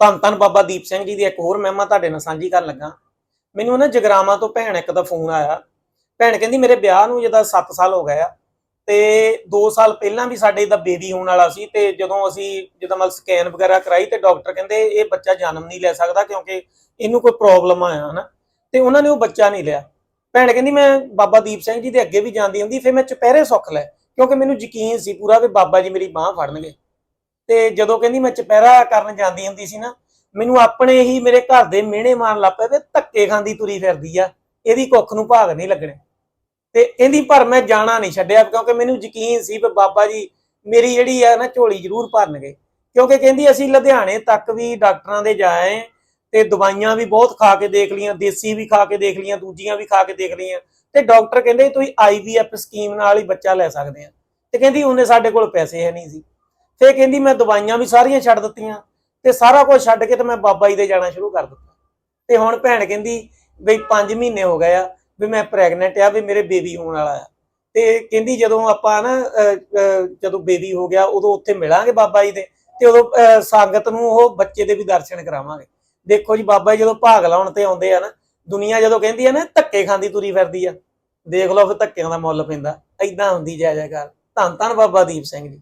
ਧੰਨ ਧੰਨ ਬਾਬਾ ਦੀਪ ਸਿੰਘ ਜੀ ਦੀ ਇੱਕ ਹੋਰ ਮਹਿਮਾ ਤੁਹਾਡੇ ਨਾਲ ਸਾਂਝੀ ਕਰਨ ਲੱਗਾ। ਮੈਨੂੰ ਨਾ ਜਗਰਾਵਾਂ ਤੋਂ ਭੈਣ ਇੱਕ ਦਾ ਫੋਨ ਆਇਆ। ਭੈਣ ਕਹਿੰਦੀ, ਮੇਰੇ ਵਿਆਹ ਨੂੰ ਜਿਹਦਾ 7 ਸਾਲ ਹੋ ਗਏ ਆ ਤੇ 2 ਸਾਲ ਪਹਿਲਾਂ ਵੀ ਸਾਡੇ ਦਾ ਬੇਬੀ ਹੋਣ ਵਾਲਾ ਸੀ ਤੇ ਜਦੋਂ ਅਸੀਂ ਜਦੋਂ ਮਤਲਬ ਸਕੈਨ ਵਗੈਰਾ ਕਰਾਈ ਤੇ ਡਾਕਟਰ ਕਹਿੰਦੇ, ਇਹ ਬੱਚਾ ਜਨਮ ਨਹੀਂ ਲੈ ਸਕਦਾ ਕਿਉਂਕਿ ਇਹਨੂੰ ਕੋਈ ਪ੍ਰੋਬਲਮ ਆਇਆ ਹਨਾ? ਤੇ ਉਹਨਾਂ ਨੇ ਉਹ ਬੱਚਾ ਨਹੀਂ ਲਿਆ। ਭੈਣ ਕਹਿੰਦੀ, ਮੈਂ ਬਾਬਾ ਦੀਪ ਸਿੰਘ ਜੀ ਦੇ ਅੱਗੇ ਵੀ ਜਾਂਦੀ ਹੁੰਦੀ, ਫਿਰ ਮੈਂ ਚੁਪਹਿਰੇ ਸੁੱਖ ਲੈ ਕਿਉਂਕਿ ਮੈਨੂੰ ਯਕੀਨ ਸੀ ਪੂਰਾ ਵੀ ਬਾਬਾ ਜੀ ਮੇਰੀ ਬਾਹ ਫੜਨਗੇ। ਤੇ ਜਦੋਂ ਕਹਿੰਦੀ ਮੈਂ ਚੁਪਹਿਰਾ ਕਰਨ ਜਾਂਦੀ ਹੁੰਦੀ ਸੀ ਨਾ, ਮੈਨੂੰ ਆਪਣੇ ਹੀ ਮੇਰੇ ਘਰ ਦੇ ਮਿਹਣੇ ਮਾਰਨ ਲੱਗ ਪਏ ਵੀ ਧੱਕੇ ਖਾਂਦੀ ਤੁਰੀ ਫਿਰਦੀ ਆ, ਇਹਦੀ ਕੁੱਖ ਨੂੰ ਭਾਗ ਨਹੀਂ ਲੱਗਣੇ। ਤੇ ਕਹਿੰਦੀ ਪਰ ਮੈਂ ਜਾਣਾ ਨਹੀਂ ਛੱਡਿਆ ਕਿਉਂਕਿ ਮੈਨੂੰ ਯਕੀਨ ਸੀ ਵੀ ਬਾਬਾ ਜੀ ਮੇਰੀ ਜਿਹੜੀ ਆ ਨਾ ਝੋਲੀ ਜ਼ਰੂਰ ਭਰਨਗੇ। ਕਿਉਂਕਿ ਕਹਿੰਦੀ ਅਸੀਂ ਲੁਧਿਆਣੇ ਤੱਕ ਵੀ ਡਾਕਟਰਾਂ ਦੇ ਜਾਏ ਤੇ ਦਵਾਈਆਂ ਵੀ ਬਹੁਤ ਖਾ ਕੇ ਦੇਖ ਲੀਆਂ ਦੇਸੀ ਵੀ ਖਾ ਕੇ ਦੇਖ ਲੀਆਂ ਦੂਜੀਆਂ ਵੀ ਖਾ ਕੇ ਦੇਖ ਲੀਆਂ ਤੇ ਡਾਕਟਰ ਕਹਿੰਦੇ ਤੁਸੀਂ ਆਈਵੀਐਫ ਸਕੀਮ ਨਾਲ ਹੀ ਬੱਚਾ ਲੈ ਸਕਦੇ ਆ। ਤੇ ਕਹਿੰਦੀ ਉਹਨੇ ਸਾਡੇ ਕੋਲ ਪੈਸੇ ਹੈ ਨਹੀਂ ਸੀ। ਫੇ ਕਹਿੰਦੀ ਮੈਂ ਦਵਾਈਆਂ ਵੀ ਸਾਰੀਆਂ ਛੱਡ ਦਿੱਤੀਆਂ ਤੇ ਸਾਰਾ ਕੁਝ ਛੱਡ ਕੇ ਤੇ ਮੈਂ ਬਾਬਾ ਜੀ ਦੇ ਜਾਣਾ ਸ਼ੁਰੂ ਕਰ ਦਿੱਤਾ। ਤੇ ਹੁਣ ਭੈਣ ਕਹਿੰਦੀ ਬਈ 5 ਮਹੀਨੇ ਹੋ ਗਏ ਆ ਵੀ ਮੈਂ ਪ੍ਰੈਗਨੈਂਟ ਆ ਵੀ ਮੇਰੇ ਬੇਬੀ ਹੋਣ ਵਾਲਾ ਆ। ਤੇ ਕਹਿੰਦੀ ਜਦੋਂ ਆਪਾਂ ਨਾ ਅਹ, ਜਦੋਂ ਬੇਬੀ ਹੋ ਗਿਆ ਉਦੋਂ ਉੱਥੇ ਮਿਲਾਂਗੇ ਬਾਬਾ ਜੀ ਦੇ ਤੇ ਉਦੋਂ ਅਹ, ਸੰਗਤ ਨੂੰ ਉਹ ਬੱਚੇ ਦੇ ਵੀ ਦਰਸ਼ਨ ਕਰਾਵਾਂਗੇ। ਦੇਖੋ ਜੀ ਬਾਬਾ ਜੀ ਜਦੋਂ ਭਾਗ ਲਾਉਣ ਤੇ ਆਉਂਦੇ ਆ ਨਾ ਦੁਨੀਆ ਜਦੋਂ ਕਹਿੰਦੀ ਆ ਨਾ ਧੱਕੇ ਖਾਂਦੀ ਤੁਰੀ ਫਿਰਦੀ ਆ। ਦੇਖ ਲਓ ਫਿਰ ਧੱਕਿਆਂ ਦਾ ਮੁੱਲ ਪੈਂਦਾ। ਐਦਾਂ ਹੁੰਦੀ ਜੈ ਜੈਕਾਰ। ਧੰਨ ਧੰਨ ਬਾਬਾ ਦੀਪ ਸਿੰਘ ਜੀ।